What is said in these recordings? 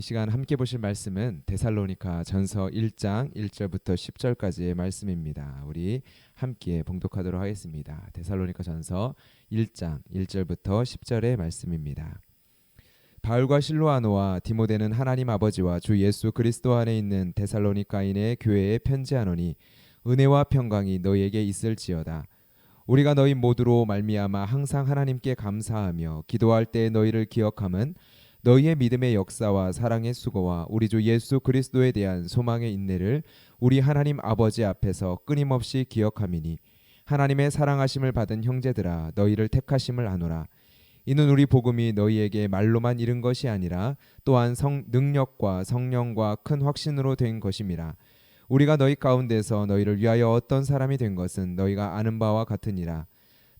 이 시간 함께 보실 말씀은 데살로니가 전서 1장 1절부터 10절까지의 말씀입니다. 우리 함께 봉독하도록 하겠습니다. 데살로니가 전서 1장 1절부터 10절의 말씀입니다. 바울과 실로아노와 디모데는 하나님 아버지와 주 예수 그리스도 안에 있는 데살로니가인의 교회에 편지하노니 은혜와 평강이 너희에게 있을지어다. 우리가 너희 모두로 말미암아 항상 하나님께 감사하며 기도할 때 너희를 기억함은 너희의 믿음의 역사와 사랑의 수고와 우리 주 예수 그리스도에 대한 소망의 인내를 우리 하나님 아버지 앞에서 끊임없이 기억함이니 하나님의 사랑하심을 받은 형제들아 너희를 택하심을 아노라. 이는 우리 복음이 너희에게 말로만 이른 것이 아니라 또한 성 능력과 성령과 큰 확신으로 된 것임이라. 우리가 너희 가운데서 너희를 위하여 어떤 사람이 된 것은 너희가 아는 바와 같으니라.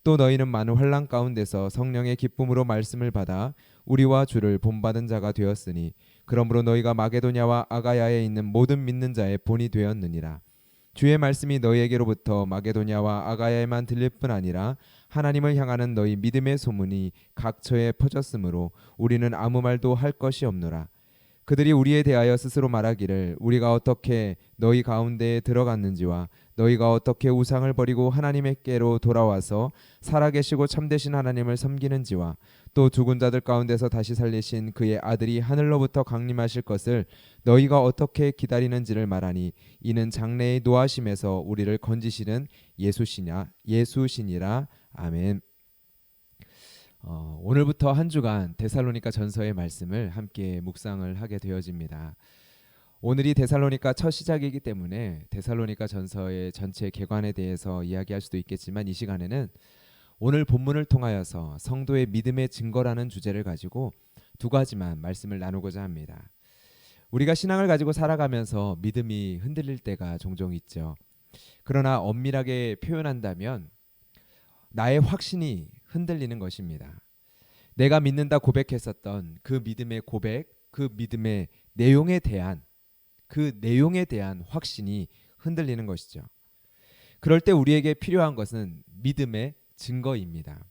또 너희는 많은 환란 가운데서 성령의 기쁨으로 말씀을 받아 우리와 주를 본받은 자가 되었으니 그러므로 너희가 마게도냐와 아가야에 있는 모든 믿는 자의 본이 되었느니라. 주의 말씀이 너희에게로부터 마게도냐와 아가야에만 들릴 뿐 아니라 하나님을 향하는 너희 믿음의 소문이 각처에 퍼졌으므로 우리는 아무 말도 할 것이 없노라. 그들이 우리에 대하여 스스로 말하기를 우리가 어떻게 너희 가운데에 들어갔는지와 너희가 어떻게 우상을 버리고 하나님께로 돌아와서 살아계시고 참되신 하나님을 섬기는지와 또 죽은 자들 가운데서 다시 살리신 그의 아들이 하늘로부터 강림하실 것을 너희가 어떻게 기다리는지를 말하니 이는 장래의 노하심에서 우리를 건지시는 예수시냐 예수시니라 아멘. 어, 오늘부터 한 주간 데살로니가 전서의 말씀을 함께 묵상을 하게 되어집니다. 오늘이 데살로니가 첫 시작이기 때문에 데살로니가 전서의 전체 개관에 대해서 이야기할 수도 있겠지만 이 시간에는 오늘 본문을 통하여서 성도의 믿음의 증거라는 주제를 가지고 두 가지만 말씀을 나누고자 합니다. 우리가 신앙을 가지고 살아가면서 믿음이 흔들릴 때가 종종 있죠. 그러나 엄밀하게 표현한다면 나의 확신이 흔들리는 것입니다. 내가 믿는다 고백했었던 그 믿음의 고백, 그 믿음의 내용에 대한 그 내용에 대한 확신이 흔들리는 것이죠. 그럴 때 우리에게 필요한 것은 믿음의 증거입니다.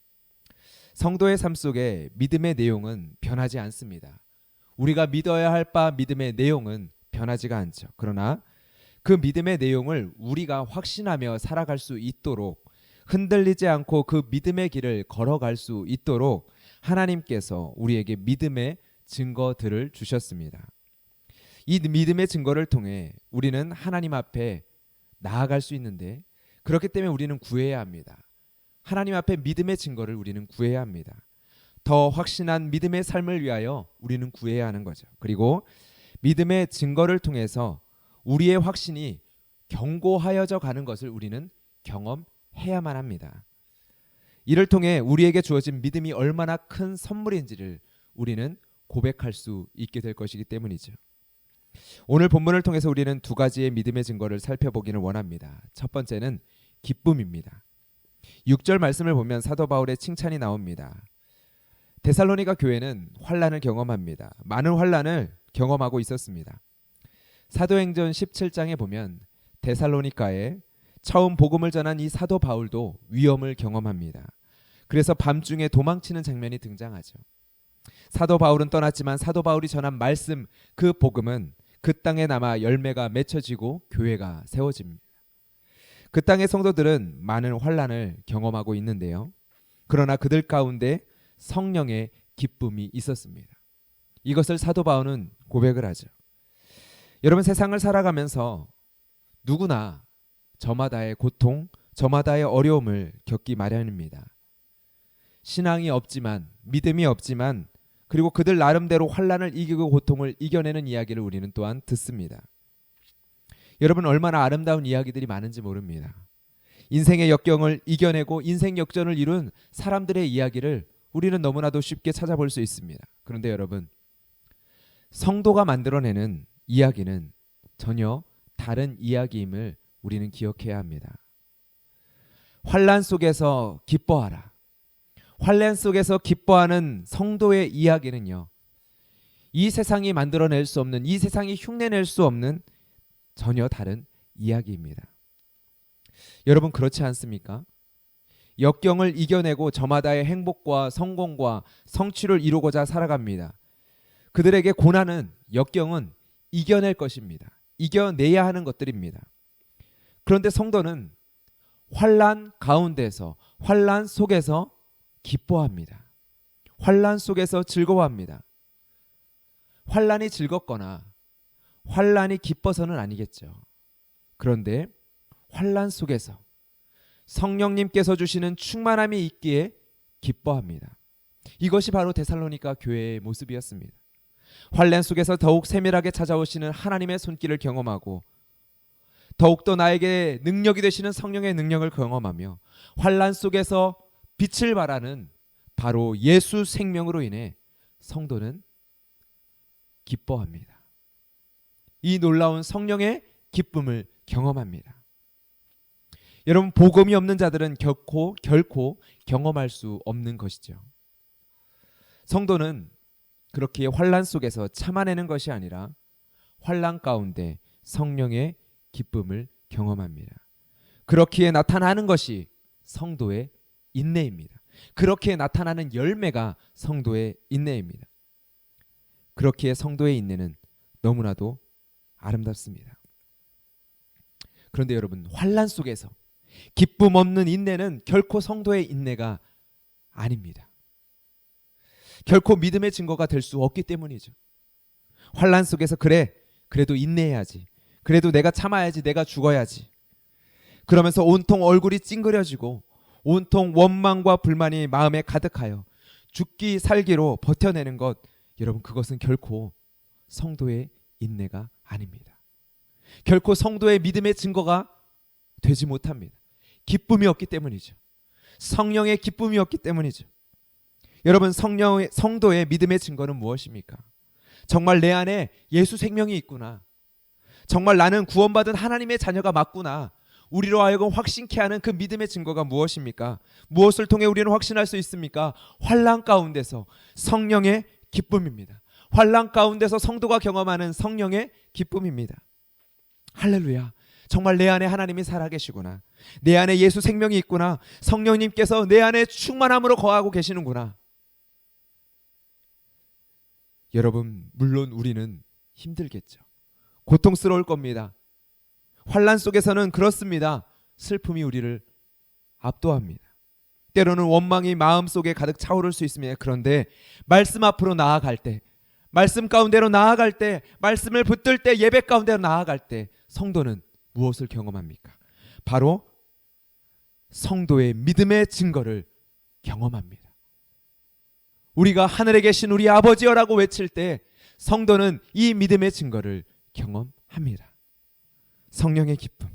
성도의 삶 속에 믿음의 내용은 변하지 않습니다. 우리가 믿어야 할 바 믿음의 내용은 변하지가 않죠. 그러나 그 믿음의 내용을 우리가 확신하며 살아갈 수 있도록 흔들리지 않고 그 믿음의 길을 걸어갈 수 있도록 하나님께서 우리에게 믿음의 증거들을 주셨습니다. 이 믿음의 증거를 통해 우리는 하나님 앞에 나아갈 수 있는데 그렇기 때문에 우리는 구해야 합니다. 하나님 앞에 믿음의 증거를 우리는 구해야 합니다. 더 확신한 믿음의 삶을 위하여 우리는 구해야 하는 거죠. 그리고 믿음의 증거를 통해서 우리의 확신이 견고하여져 가는 것을 우리는 경험해야만 합니다. 이를 통해 우리에게 주어진 믿음이 얼마나 큰 선물인지를 우리는 고백할 수 있게 될 것이기 때문이죠. 오늘 본문을 통해서 우리는 두 가지의 믿음의 증거를 살펴보기를 원합니다. 첫 번째는 기쁨입니다. 6절 말씀을 보면 사도 바울의 칭찬이 나옵니다. 데살로니가 교회는 환란을 경험합니다. 많은 환란을 경험하고 있었습니다. 사도행전 17장에 보면 데살로니카에 처음 복음을 전한 이 사도 바울도 위험을 경험합니다. 그래서 밤중에 도망치는 장면이 등장하죠. 사도 바울은 떠났지만 사도 바울이 전한 말씀 그 복음은 그 땅에 남아 열매가 맺혀지고 교회가 세워집니다. 그 땅의 성도들은 많은 환란을 경험하고 있는데요. 그러나 그들 가운데 성령의 기쁨이 있었습니다. 이것을 사도 바울은 고백을 하죠. 여러분 세상을 살아가면서 누구나 저마다의 고통, 저마다의 어려움을 겪기 마련입니다. 신앙이 없지만 믿음이 없지만 그리고 그들 나름대로 환란을 이기고 고통을 이겨내는 이야기를 우리는 또한 듣습니다. 여러분 얼마나 아름다운 이야기들이 많은지 모릅니다. 인생의 역경을 이겨내고 인생 역전을 이룬 사람들의 이야기를 우리는 너무나도 쉽게 찾아볼 수 있습니다. 그런데 여러분 성도가 만들어내는 이야기는 전혀 다른 이야기임을 우리는 기억해야 합니다. 환란 속에서 기뻐하라. 환란 속에서 기뻐하는 성도의 이야기는요. 이 세상이 만들어낼 수 없는 이 세상이 흉내낼 수 없는 전혀 다른 이야기입니다. 여러분 그렇지 않습니까? 역경을 이겨내고 저마다의 행복과 성공과 성취를 이루고자 살아갑니다. 그들에게 고난은 역경은 이겨낼 것입니다. 이겨내야 하는 것들입니다. 그런데 성도는 환란 가운데서 환란 속에서 기뻐합니다. 환란 속에서 즐거워합니다. 환란이 즐겁거나 환란이 기뻐서는 아니겠죠. 그런데 환란 속에서 성령님께서 주시는 충만함이 있기에 기뻐합니다. 이것이 바로 데살로니가 교회의 모습이었습니다. 환란 속에서 더욱 세밀하게 찾아오시는 하나님의 손길을 경험하고 더욱더 나에게 능력이 되시는 성령의 능력을 경험하며 환란 속에서 빛을 발하는 바로 예수 생명으로 인해 성도는 기뻐합니다. 이 놀라운 성령의 기쁨을 경험합니다. 여러분 복음이 없는 자들은 결코 결코 경험할 수 없는 것이죠. 성도는 그렇게 환란 속에서 참아내는 것이 아니라 환란 가운데 성령의 기쁨을 경험합니다. 그렇기에 나타나는 것이 성도의 인내입니다. 그렇기에 나타나는 열매가 성도의 인내입니다. 그렇기에 성도의 인내는 너무나도 아름답습니다. 그런데 여러분 환란 속에서 기쁨 없는 인내는 결코 성도의 인내가 아닙니다. 결코 믿음의 증거가 될 수 없기 때문이죠. 환란 속에서 그래 그래도 인내해야지. 그래도 내가 참아야지. 내가 죽어야지. 그러면서 온통 얼굴이 찡그려지고 온통 원망과 불만이 마음에 가득하여 죽기 살기로 버텨내는 것 여러분 그것은 결코 성도의 인내가 아닙니다. 결코 성도의 믿음의 증거가 되지 못합니다. 기쁨이 없기 때문이죠. 성령의 기쁨이 없기 때문이죠. 여러분 성령의 성도의 믿음의 증거는 무엇입니까? 정말 내 안에 예수 생명이 있구나. 정말 나는 구원받은 하나님의 자녀가 맞구나. 우리로 하여금 확신케 하는 그 믿음의 증거가 무엇입니까? 무엇을 통해 우리는 확신할 수 있습니까? 환란 가운데서 성령의 기쁨입니다. 환란 가운데서 성도가 경험하는 성령의 기쁨입니다. 할렐루야. 정말 내 안에 하나님이 살아계시구나. 내 안에 예수 생명이 있구나. 성령님께서 내 안에 충만함으로 거하고 계시는구나. 여러분, 물론 우리는 힘들겠죠. 고통스러울 겁니다. 환란 속에서는 그렇습니다. 슬픔이 우리를 압도합니다. 때로는 원망이 마음속에 가득 차오를 수 있습니다. 그런데 말씀 앞으로 나아갈 때, 말씀 가운데로 나아갈 때, 말씀을 붙들 때, 예배 가운데로 나아갈 때 성도는 무엇을 경험합니까? 바로 성도의 믿음의 증거를 경험합니다. 우리가 하늘에 계신 우리 아버지여라고 외칠 때 성도는 이 믿음의 증거를 경험합니다. 성령의 기쁨,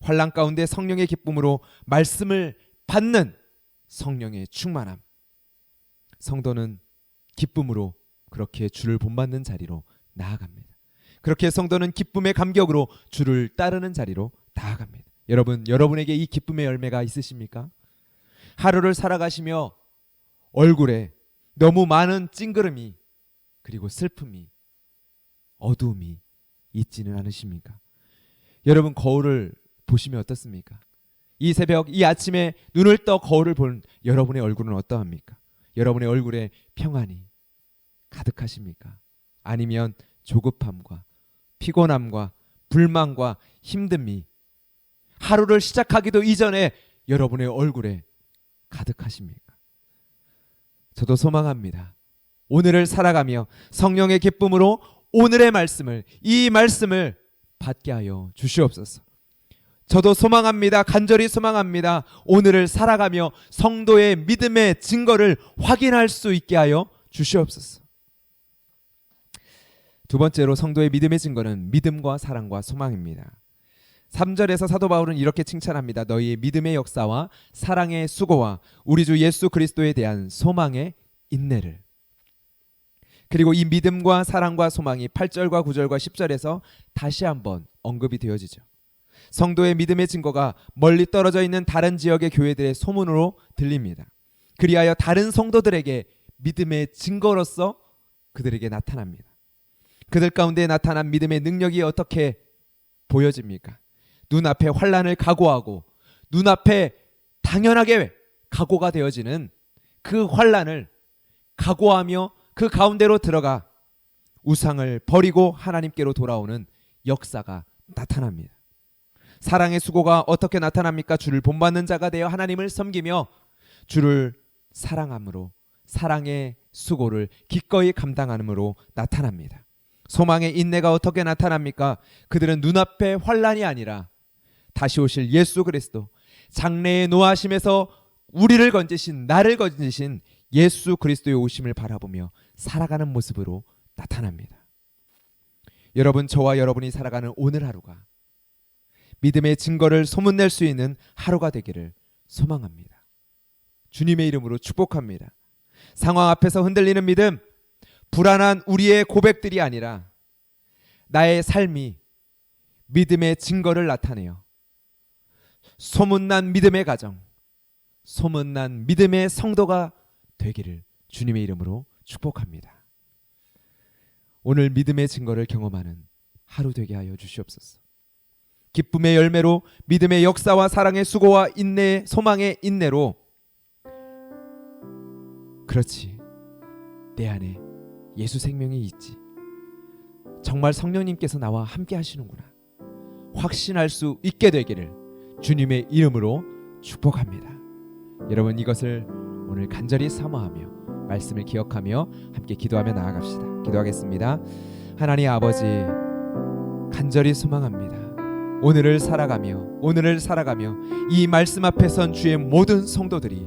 환란 가운데 성령의 기쁨으로 말씀을 받는 성령의 충만함. 성도는 기쁨으로 그렇게 주를 본받는 자리로 나아갑니다. 그렇게 성도는 기쁨의 감격으로 주를 따르는 자리로 나아갑니다. 여러분, 여러분에게 이 기쁨의 열매가 있으십니까? 하루를 살아가시며 얼굴에 너무 많은 찡그름이 그리고 슬픔이 어두움이 있지는 않으십니까? 여러분 거울을 보시면 어떻습니까? 이 새벽 이 아침에 눈을 떠 거울을 본 여러분의 얼굴은 어떠합니까? 여러분의 얼굴에 평안이 가득하십니까? 아니면 조급함과 피곤함과 불만과 힘듦이 하루를 시작하기도 이전에 여러분의 얼굴에 가득하십니까? 저도 소망합니다. 오늘을 살아가며 성령의 기쁨으로 오늘의 말씀을 이 말씀을 받게 하여 주시옵소서. 저도 소망합니다. 간절히 소망합니다. 오늘을 살아가며 성도의 믿음의 증거를 확인할 수 있게 하여 주시옵소서. 두 번째로 성도의 믿음의 증거는 믿음과 사랑과 소망입니다. 3절에서 사도 바울은 이렇게 칭찬합니다. 너희의 믿음의 역사와 사랑의 수고와 우리 주 예수 그리스도에 대한 소망의 인내를. 그리고 이 믿음과 사랑과 소망이 8절과 9절과 10절에서 다시 한번 언급이 되어지죠. 성도의 믿음의 증거가 멀리 떨어져 있는 다른 지역의 교회들의 소문으로 들립니다. 그리하여 다른 성도들에게 믿음의 증거로서 그들에게 나타납니다. 그들 가운데 나타난 믿음의 능력이 어떻게 보여집니까? 눈앞에 환란을 각오하고 눈앞에 당연하게 각오가 되어지는 그 환란을 각오하며 그 가운데로 들어가 우상을 버리고 하나님께로 돌아오는 역사가 나타납니다. 사랑의 수고가 어떻게 나타납니까? 주를 본받는 자가 되어 하나님을 섬기며 주를 사랑함으로 사랑의 수고를 기꺼이 감당함으로 나타납니다. 소망의 인내가 어떻게 나타납니까? 그들은 눈앞에 환란이 아니라 다시 오실 예수 그리스도 장래의 노하심에서 우리를 건지신 나를 건지신 예수 그리스도의 오심을 바라보며 살아가는 모습으로 나타납니다. 여러분 저와 여러분이 살아가는 오늘 하루가 믿음의 증거를 소문낼 수 있는 하루가 되기를 소망합니다. 주님의 이름으로 축복합니다. 상황 앞에서 흔들리는 믿음, 불안한 우리의 고백들이 아니라 나의 삶이 믿음의 증거를 나타내요. 소문난 믿음의 가정, 소문난 믿음의 성도가 되기를 주님의 이름으로 축복합니다. 오늘 믿음의 증거를 경험하는 하루 되게 하여 주시옵소서. 기쁨의 열매로 믿음의 역사와 사랑의 수고와 인내, 소망의 인내로 그렇지. 내 안에 예수 생명이 있지. 정말 성령님께서 나와 함께 하시는구나. 확신할 수 있게 되기를 주님의 이름으로 축복합니다. 여러분 이것을 오늘 간절히 사모하며 말씀을 기억하며 함께 기도하며 나아갑시다. 기도하겠습니다. 하나님 아버지 간절히 소망합니다. 오늘을 살아가며 오늘을 살아가며 이 말씀 앞에 선 주의 모든 성도들이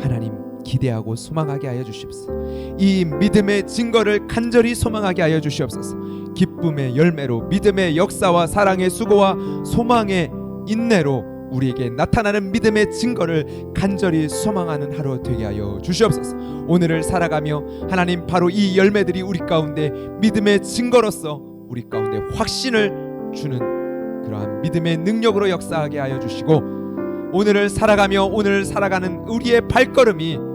하나님 기대하고 소망하게 하여 주시옵소서. 이 믿음의 증거를 간절히 소망하게 하여 주시옵소서. 기쁨의 열매로 믿음의 역사와 사랑의 수고와 소망의 인내로 우리에게 나타나는 믿음의 증거를 간절히 소망하는 하루 되게 하여 주시옵소서. 오늘을 살아가며 하나님 바로 이 열매들이 우리 가운데 믿음의 증거로서 우리 가운데 확신을 주는 그러한 믿음의 능력으로 역사하게 하여 주시고 오늘을 살아가며 오늘 살아가는 우리의 발걸음이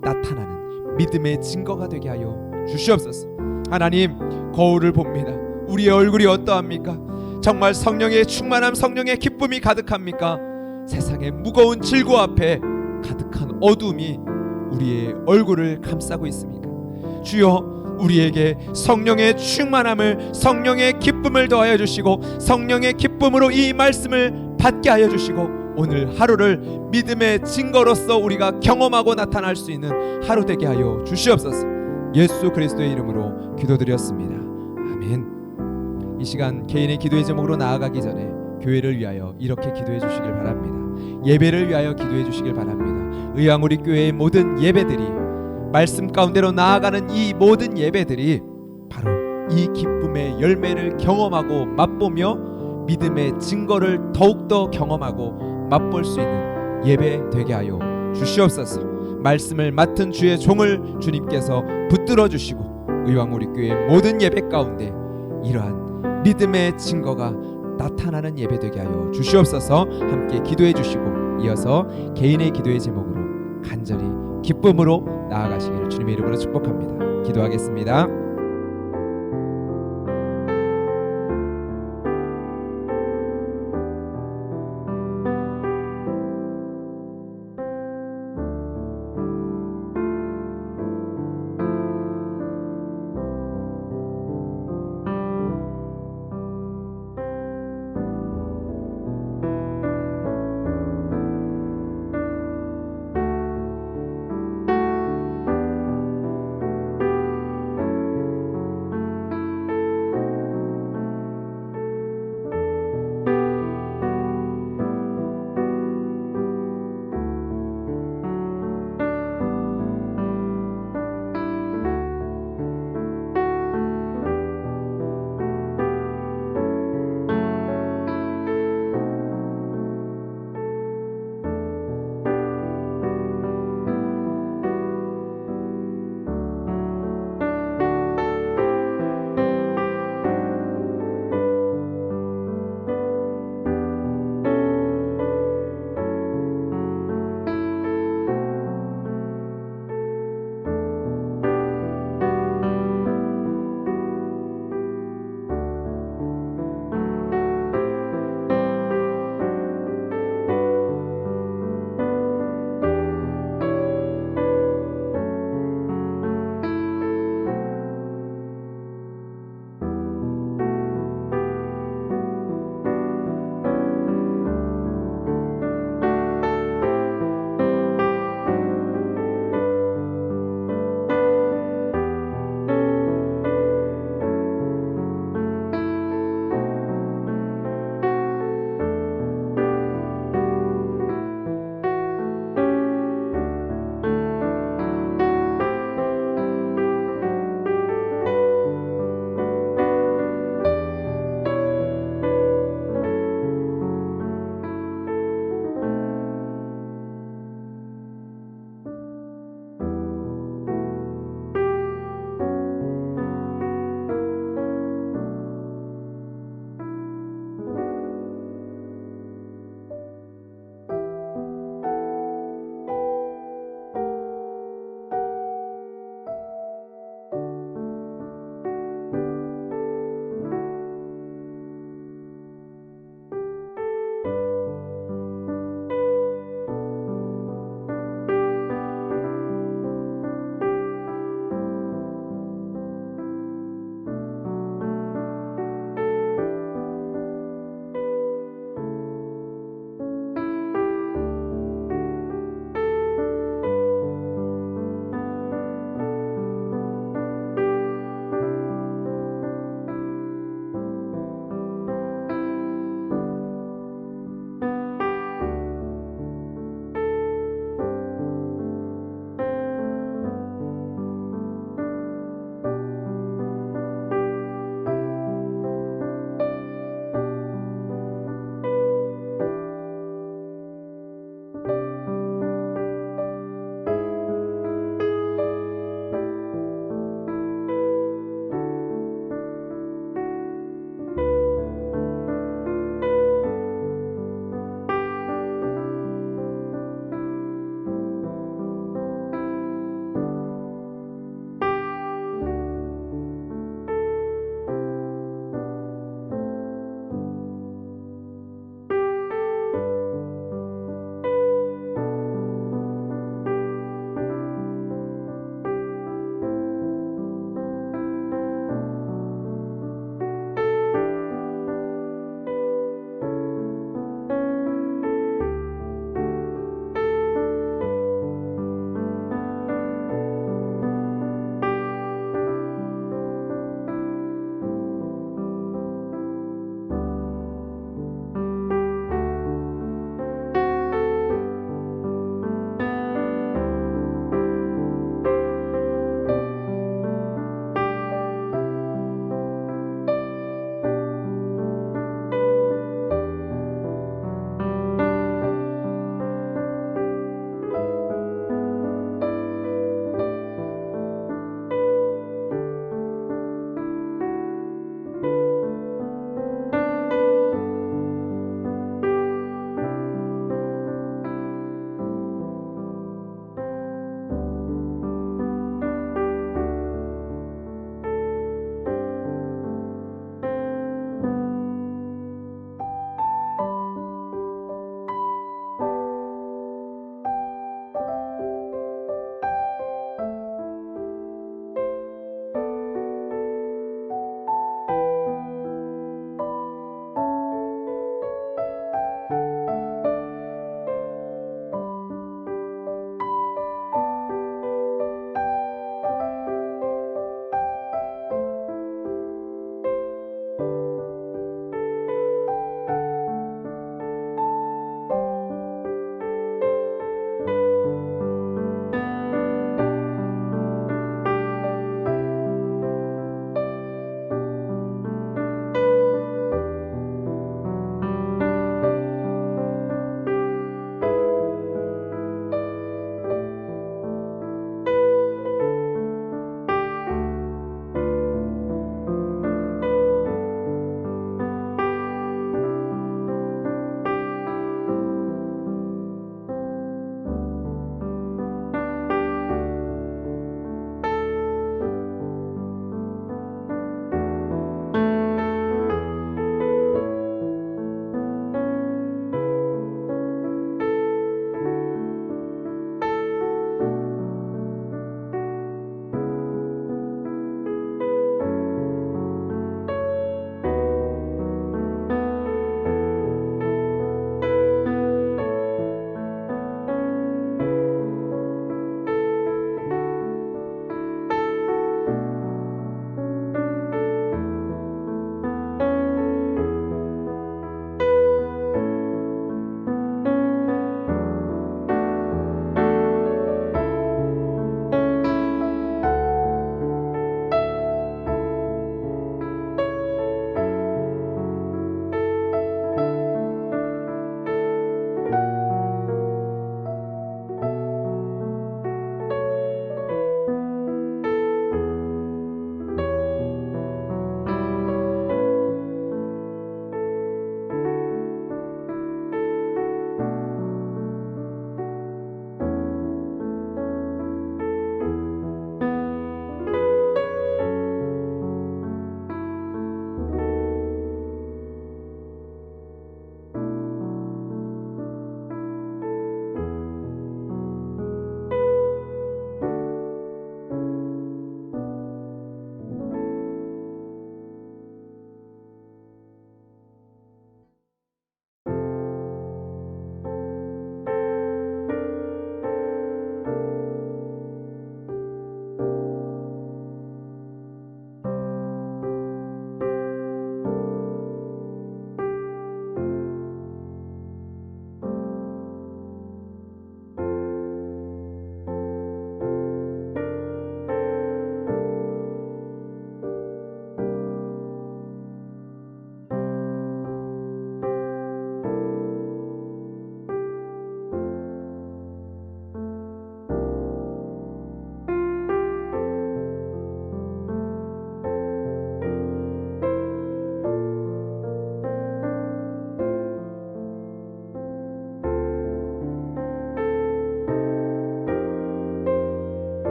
나타나는 믿음의 증거가 되게 하여 주시옵소서. 하나님 거울을 봅니다. 우리의 얼굴이 어떠합니까? 정말 성령의 충만함, 성령의 기쁨이 가득합니까? 세상의 무거운 질고 앞에 가득한 어둠이 우리의 얼굴을 감싸고 있습니까? 주여 우리에게 성령의 충만함을 성령의 기쁨을 더하여 주시고 성령의 기쁨으로 이 말씀을 받게 하여 주시고 오늘 하루를 믿음의 증거로서 우리가 경험하고 나타날 수 있는 하루 되게 하여 주시옵소서. 예수 그리스도의 이름으로 기도드렸습니다. 아멘. 이 시간 개인의 기도의 제목으로 나아가기 전에 교회를 위하여 이렇게 기도해 주시길 바랍니다. 예배를 위하여 기도해 주시길 바랍니다. 의왕우리 교회의 모든 예배들이 말씀 가운데로 나아가는 이 모든 예배들이 바로 이 기쁨의 열매를 경험하고 맛보며 믿음의 증거를 더욱더 경험하고 맛볼 수 있는 예배 되게 하여 주시옵소서. 말씀을 맡은 주의 종을 주님께서 붙들어 주시고 의왕우리 교회 모든 예배 가운데 이러한 믿음의 증거가 나타나는 예배 되게 하여 주시옵소서. 함께 기도해 주시고 이어서 개인의 기도의 제목으로 간절히 기쁨으로 나아가시기를 주님의 이름으로 축복합니다. 기도하겠습니다.